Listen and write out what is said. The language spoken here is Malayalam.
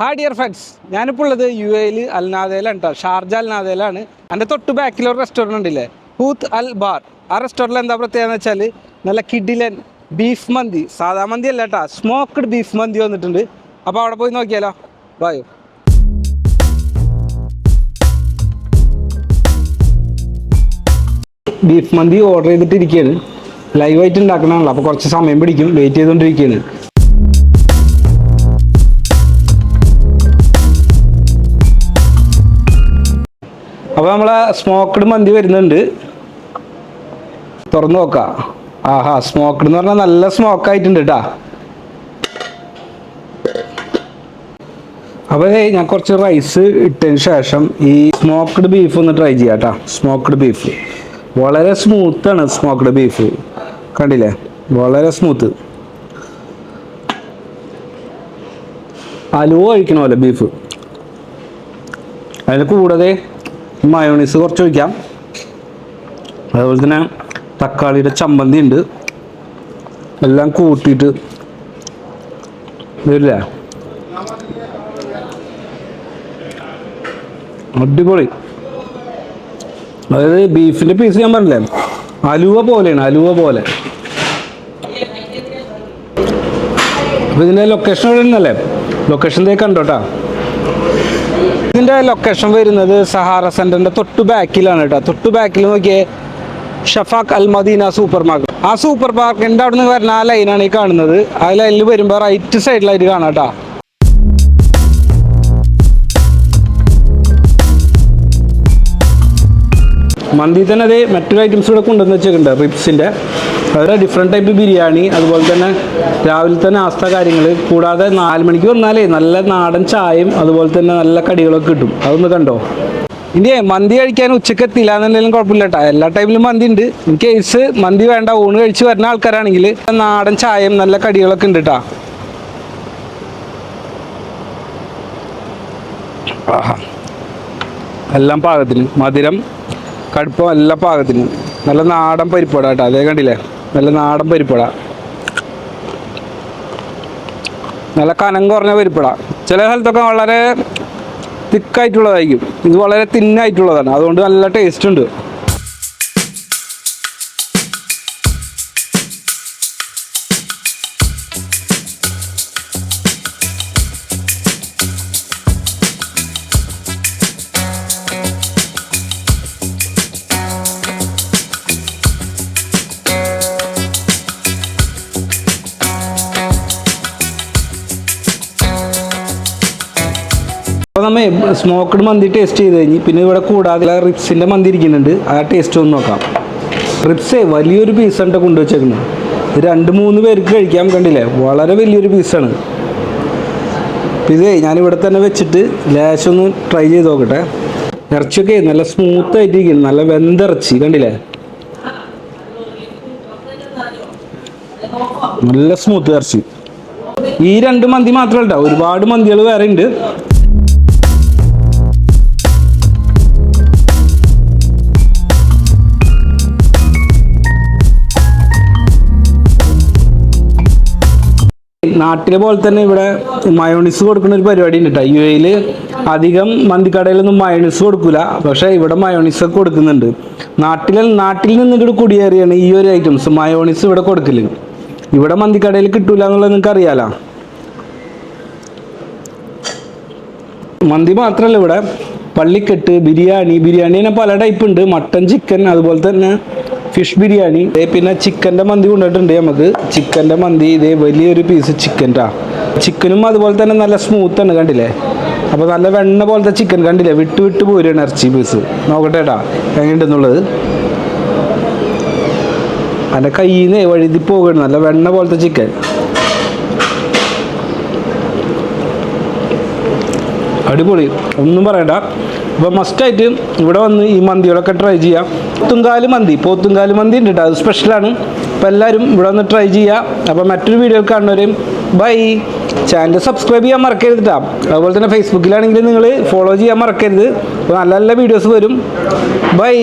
ഹായ് ഡിയർ ഫ്രണ്ട്സ് ഞാനിപ്പോൾ ഉള്ളത് യു എയിൽ അൽനാദയിലാണ് കേട്ടോ ഷാർജ അൽനാദയിലാണ് എന്റെ തൊട്ട് ബാക്കിൽ ഒരു റെസ്റ്റോറന്റ് ഉണ്ടല്ലേ? Hooth Al Bar. ആ റെസ്റ്റോറന്റിൽ എന്താ പ്രത്യേകത എന്ന് വെച്ചാൽ നല്ല കിഡിലൻ ബീഫ് മന്തി. സാധാ മന്തി അല്ല കേട്ടോ സ്മോക്ക്ഡ് ബീഫ് മന്തി വന്നിട്ടുണ്ട്. അപ്പോൾ അവിടെ പോയി നോക്കിയാലോ? ബായോ ബീഫ് മന്തി ഓർഡർ ചെയ്തിട്ടിരിക്കുകയാണ് ലൈവായിട്ട് ഉണ്ടാക്കണമല്ലോ അപ്പോൾ കുറച്ച് സമയം പിടിക്കും. വെയിറ്റ് ചെയ്തുകൊണ്ടിരിക്കുകയാണ് അപ്പോൾ നമ്മളെ സ്മോക്ക്ഡ് മന്തി വരുന്നുണ്ട്. തുറന്നു നോക്കാം. ആഹാ സ്മോക്ക്ഡ് എന്ന് പറഞ്ഞാൽ നല്ല സ്മോക്ക് ആയിട്ടുണ്ട് കേട്ടാ അപ്പോൾ ഞാൻ കുറച്ച് റൈസ് ഇട്ടതിന് ശേഷം ഈ സ്മോക്ക്ഡ് ബീഫ് ഒന്ന് ട്രൈ ചെയ്യാം കേട്ടോ സ്മോക്ക്ഡ് ബീഫ് വളരെ സ്മൂത്താണ് സ്മോക്ക്ഡ് ബീഫ് കണ്ടില്ലേ? വളരെ സ്മൂത്ത് അലുവ കഴിക്കണമല്ലോ ബീഫ് അതിന് കൂടാതെ മയോണീസ് കുറച്ച് ഒഴിക്കാം അതുപോലെ തന്നെ തക്കാളിയുടെ ചമ്മന്തി ഉണ്ട്. എല്ലാം കൂട്ടിയിട്ട് വരില്ല? അടിപൊളി. അതായത് ബീഫിന്റെ പീസ് ഞാൻ പറഞ്ഞില്ലേ? അലുവ പോലെയാണ് അലുവ പോലെ. അപ്പൊ ഇതിന്റെ ലൊക്കേഷൻ എവിടെ നിന്നല്ലേ ലൊക്കേഷൻ ദേ കണ്ടോട്ടാ. ഇതിന്റെ ലൊക്കേഷൻ വരുന്നത് സഹാറ സെന്ററിന്റെ തൊട്ട് ബാക്കിലാണ് കേട്ടോ. തൊട്ട് ബാക്കിൽ നോക്കിയേ Shafaq Al Madina super market ആ സൂപ്പർ മാർക്കറ്റിന്റെ അവിടെ നിന്ന് വരുന്ന ആ ലൈനാണ് ഈ കാണുന്നത്. ആ ലൈനിൽ വരുമ്പോൾ റൈറ്റ് സൈഡിലായിട്ട് കാണാം കേട്ടോ. മന്തി തന്നെ അതേ മറ്റൊരു ഐറ്റംസ് ഇവിടെ കൊണ്ടുവന്ന് വെച്ചിട്ടുണ്ട് റിപ്സിന്റെ അതൊരു ഡിഫറെന്റ് ടൈപ്പ് ബിരിയാണി അതുപോലെ തന്നെ രാവിലെ തന്നെ ആസ്ഥ കാര്യങ്ങൾ കൂടാതെ നാല് മണിക്ക് വന്നാലേ നല്ല നാടൻ ചായയും അതുപോലെ തന്നെ നല്ല കടികളൊക്കെ കിട്ടും. അതൊന്ന് കണ്ടോ? ഇനി മന്തി കഴിക്കാൻ ഉച്ചയ്ക്ക് എത്തില്ല എന്നുണ്ടെങ്കിലും കുഴപ്പമില്ല കേട്ടോ എല്ലാ ടൈമിലും മന്തി ഉണ്ട്. ഇൻ കേസ് മന്തി വേണ്ട ഊണ് കഴിച്ച് വരുന്ന ആൾക്കാരാണെങ്കിൽ നാടൻ ചായയും നല്ല കടികളൊക്കെ ഉണ്ട് കേട്ടോ എല്ലാം പാകത്തിന്. മധുരം കടുപ്പം എല്ലാം പാകത്തിന്. നല്ല നാടൻ പരിപ്പട കേട്ടോ അതേ കണ്ടില്ലേ? നല്ല നാടൻ പരിപ്പട നല്ല കനം കുറഞ്ഞ പരിപ്പട ചില സ്ഥലത്തൊക്കെ വളരെ തിക്കായിട്ടുള്ളതായിരിക്കും ഇത് വളരെ തിന്നായിട്ടുള്ളതാണ് അതുകൊണ്ട് നല്ല ടേസ്റ്റ് ഉണ്ട്. അപ്പോൾ നമ്മൾ സ്മോക്ക്ഡ് മന്തി ടേസ്റ്റ് ചെയ്ത് കഴിഞ്ഞ് പിന്നെ ഇവിടെ കൂടാതെ റിപ്സിന്റെ മന്തി ഇരിക്കുന്നുണ്ട്. ആ ടേസ്റ്റ് ഒന്ന് നോക്കാം. റിപ്സേ വലിയൊരു പീസാണ് കൊണ്ടുവച്ചേക്കുന്നത്. രണ്ട് മൂന്ന് പേർക്ക് കഴിക്കാൻ കണ്ടില്ലേ? വളരെ വലിയൊരു പീസാണ് ഇതേ ഞാനിവിടെ തന്നെ വെച്ചിട്ട് ലേശം ഒന്ന് ട്രൈ ചെയ്ത് നോക്കട്ടെ. ഇറച്ചിയൊക്കെ നല്ല സ്മൂത്ത് ആയിട്ടിരിക്കുന്നു. നല്ല വെന്തിറച്ചി കണ്ടില്ലേ? നല്ല സ്മൂത്ത് ഇറച്ചി. ഈ രണ്ട് മന്തി മാത്രമല്ല ഒരുപാട് മന്തികൾ വേറെ ഉണ്ട്. നാട്ടിലെ പോലെ തന്നെ ഇവിടെ മയോണിസ് കൊടുക്കുന്ന ഒരു പരിപാടി ഉണ്ട് കേട്ടോ യു എയിൽ അധികം മന്തിക്കടയിലൊന്നും മയോണിസ് കൊടുക്കില്ല പക്ഷേ ഇവിടെ മയോണിസ് ഒക്കെ കൊടുക്കുന്നുണ്ട്. നാട്ടിൽ നാട്ടിൽ ഇങ്ങോട്ട് കുടിയേറിയാണ് ഈ ഒരു ഐറ്റംസ് മയോണിസ് ഇവിടെ കൊടുക്കൽ. ഇവിടെ മന്തിക്കടയിൽ കിട്ടൂല എന്നുള്ളത് നിങ്ങൾക്ക് അറിയാലോ. മന്തി മാത്രമല്ല ഇവിടെ. പള്ളിക്കെട്ട് ബിരിയാണി ബിരിയാണി തന്നെ പല ടൈപ്പ് ഉണ്ട്. മട്ടൻ ചിക്കൻ അതുപോലെ തന്നെ ഫിഷ് ബിരിയാണി. പിന്നെ ചിക്കന്റെ മന്തി കൊണ്ടിട്ടുണ്ട് നമുക്ക്. ചിക്കന്റെ മന്തി ഇതേ വലിയൊരു പീസ് ചിക്കന്റെ ചിക്കനും അതുപോലെ തന്നെ നല്ല സ്മൂത്ത് ആണ് കണ്ടില്ലേ? അപ്പോൾ നല്ല വെണ്ണ പോലത്തെ ചിക്കൻ കണ്ടില്ലേ? വിട്ട് വിട്ട് പോരുകയാണ് ഇറച്ചി പീസ് നോക്കട്ടെ ഏട്ടാ എങ്ങനെയുണ്ടെന്നുള്ളത്. എന്റെ കയ്യിൽ നിന്ന് വഴുതി പോകുകയാണ് നല്ല വെണ്ണ പോലത്തെ ചിക്കൻ. അടിപൊളി. ഒന്നും പറയണ്ട. അപ്പോൾ മസ്റ്റായിട്ട് ഇവിടെ വന്ന് ഈ മന്തികളൊക്കെ ട്രൈ ചെയ്യാം. പോത്തുങ്കാൽ മന്തി. പോത്തുങ്കാൽ മന്തി ഉണ്ട് കേട്ടോ അത് സ്പെഷ്യലാണ് അപ്പോൾ എല്ലാവരും ഇവിടെ വന്ന് ട്രൈ ചെയ്യുക അപ്പോൾ മറ്റൊരു വീഡിയോ കാണുന്നവരെയും ബൈ ചാനൽ സബ്സ്ക്രൈബ് ചെയ്യാൻ മറക്കരുത് കേട്ടോ അതുപോലെ തന്നെ ഫേസ്ബുക്കിലാണെങ്കിൽ നിങ്ങൾ ഫോളോ ചെയ്യാൻ മറക്കരുത്. അപ്പോൾ നല്ല നല്ല വീഡിയോസ് വരും. ബൈ